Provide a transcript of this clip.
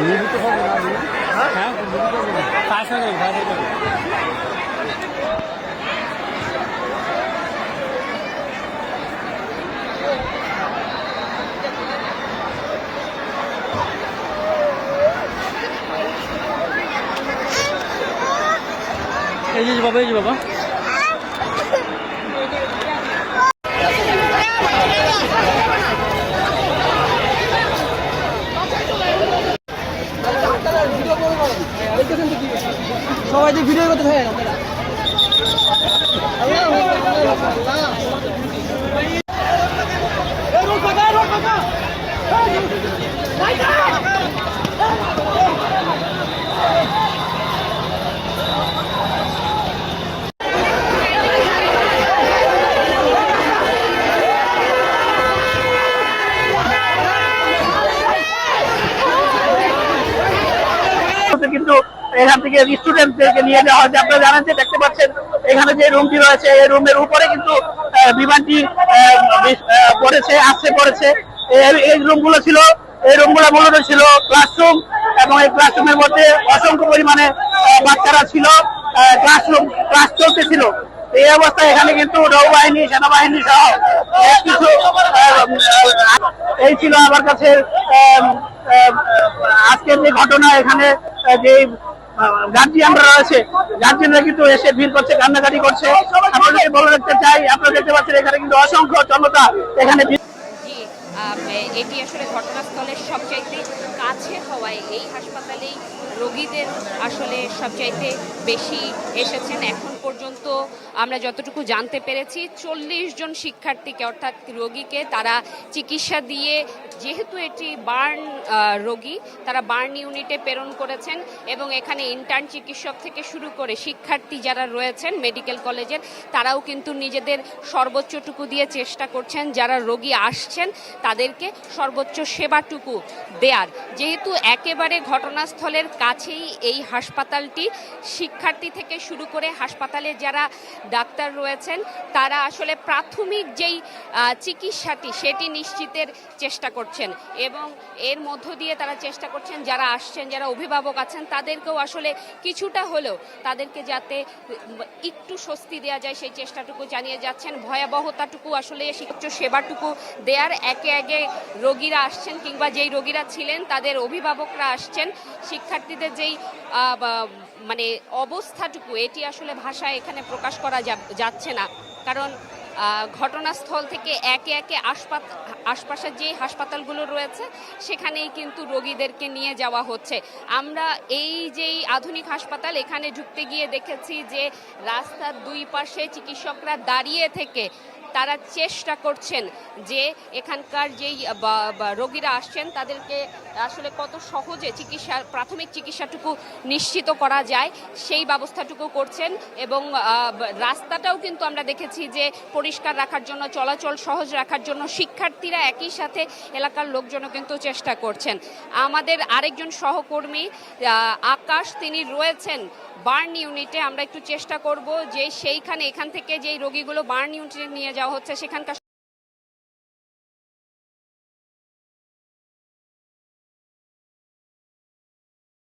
নিবিতে হবে না আপনি? হ্যাঁ নিবিতে হবে না কার সঙ্গে কার সঙ্গে এই যে বাবা এই যে বাবা সবাই যে ভিডিও করতে থাকে আপনারা কিন্তু এখান থেকে স্টুডেন্টদেরকে নিয়ে যাওয়া হচ্ছে আপনারা জানেন যে, দেখতে পাচ্ছেন, এখানে যে রুমটি রয়েছে, এই রুমের উপরে কিন্তু বিমানটি পড়েছে, আসছে, পড়েছে। এই- রুমগুলো ছিল, এই রুমগুলো মূলত ছিল ক্লাসরুম এবং এই ক্লাসরুমের মধ্যে অসংখ্য পরিমাণে বাচ্চারা ছিল ক্লাসরুম ক্লাস চলতেছিল। এই অবস্থায় এখানে কিন্তু নৌবাহিনী, সেনাবাহিনী সহ কিছু এই ছিল আমার কাছে আজকের যে ঘটনা, এখানে যে গার্জিয়ানরা রয়েছে। গার্জিয়ানরা কিন্তু এসে ভিড় করছে, কান্নাকাটি করছে। আপনাদেরকে বলে রাখতে চাই, আপনারা দেখতে পাচ্ছেন এখানে কিন্তু অসংখ্য জনতা এখানে এটি আসলে ঘটনাস্থলের সবচাইতে কাছে হওয়ায় এই হাসপাতালেই রোগীদের আসলে সবচাইতে বেশি এসেছেন। এখন পর্যন্ত আমরা যতটুকু জানতে পেরেছি, চল্লিশ জন শিক্ষার্থীকে অর্থাৎ রোগীকে তারা চিকিৎসা দিয়ে যেহেতু এটি বার্ন রোগী, তারা বার্ন ইউনিটে প্রেরণ করেছেন এবং এখানে ইন্টার্ন চিকিৎসক থেকে শুরু করে শিক্ষার্থী যারা রয়েছেন মেডিকেল কলেজের, তারাও কিন্তু নিজেদের সর্বোচ্চটুকু দিয়ে চেষ্টা করছেন। যারা রোগী আসছেন, তাদেরকে সর্বোচ্চ সেবাটুকু দেয়ার। যেহেতু একেবারে ঘটনাস্থলের কাছেই এই হাসপাতালটি, শিক্ষার্থী থেকে শুরু করে হাসপাতালে যারা ডাক্তার রয়েছেন, তারা আসলে প্রাথমিক যেই চিকিৎসাটি সেটি নিশ্চিতের চেষ্টা করছেন এবং এর মধ্য দিয়ে তারা চেষ্টা করছেন, যারা আসছেন, যারা অভিভাবক আছেন, তাদেরকেও আসলে কিছুটা হলেও তাদেরকে যাতে একটু স্বস্তি দেওয়া যায়, সেই চেষ্টাটুকু জানিয়ে যাচ্ছেন। ভয়াবহতাটুকু আসলে সেবাটুকু দেয়ার। একে একে রোগীরা আসছেন কিংবা যেই রোগীরা ছিলেন, তাদের অভিভাবকরা আসছেন। শিক্ষার্থীদের যেই মানে অবস্থাটুকু, এটি আসলে ভাষায় এখানে প্রকাশ করা যাচ্ছে না। কারণ ঘটনাস্থল থেকে একে একে আসপাত আশপাশের যে হাসপাতালগুলো রয়েছে, সেখানেই কিন্তু রোগীদেরকে নিয়ে যাওয়া হচ্ছে। আমরা এই যেই আধুনিক হাসপাতাল, এখানে ঢুকতে গিয়ে দেখেছি যে রাস্তার দুই পাশে চিকিৎসকরা দাঁড়িয়ে থেকে তারা চেষ্টা করছেন যে এখানকার যেই রোগীরা আসছেন, তাদেরকে আসলে কত সহজে চিকিৎসা, প্রাথমিক চিকিৎসাটুকু নিশ্চিত করা যায়, সেই ব্যবস্থাটুকু করছেন এবং রাস্তাটাও কিন্তু আমরা দেখেছি যে পরিষ্কার রাখার জন্য, চলাচল সহজ রাখার জন্য শিক্ষার্থীরা একই সাথে এলাকার লোকজনও কিন্তু চেষ্টা করছেন। আমাদের আরেকজন সহকর্মী আকাশ, তিনি রয়েছেন বার্ন ইউনিটে আমরা একটু চেষ্টা করব যে সেইখানে, এখান থেকে যেই রোগীগুলো বার্ন ইউনিটে নিয়ে যাওয়া হচ্ছে, সেখানকার